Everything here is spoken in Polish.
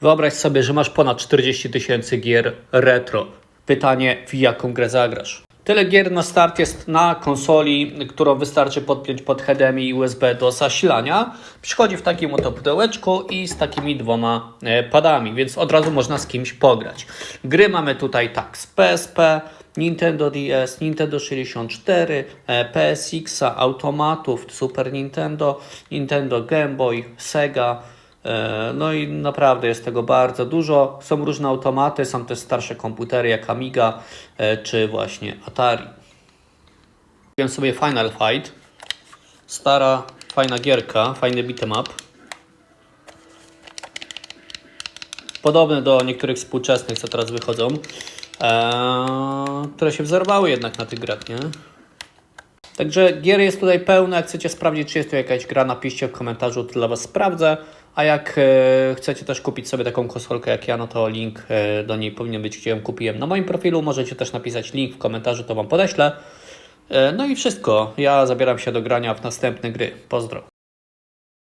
Wyobraź sobie, że masz ponad 40 tysięcy gier retro. Pytanie, w jaką grę zagrasz? Tyle gier na start jest na konsoli, którą wystarczy podpiąć pod HDMI USB do zasilania. Przychodzi w takim oto pudełeczku i z takimi dwoma e, padami, więc od razu można z kimś pograć. Gry mamy tutaj tak z PSP, Nintendo DS, Nintendo 64, e, PSX, automatów, Super Nintendo, Nintendo Game Boy, Sega. E, No i naprawdę jest tego bardzo dużo. Są różne automaty, są też starsze komputery jak Amiga e, czy właśnie Atari. Kupiłem sobie Final Fight. Stara, fajna gierka, fajny beat'em up. Do niektórych współczesnych, co teraz wychodzą, e, które się wzorowały jednak na tych grach, nie? Także gier jest tutaj pełno. Jak chcecie sprawdzić, czy jest tu jakaś gra, napiszcie w komentarzu, to dla Was sprawdzę. A jak e, chcecie też kupić sobie taką konsolkę jak ja, no to link e, do niej powinien być, gdzie ją kupiłem na moim profilu. Możecie też napisać link w komentarzu, to Wam podeślę. E, no i wszystko. Ja zabieram się do grania w następne gry. Pozdro.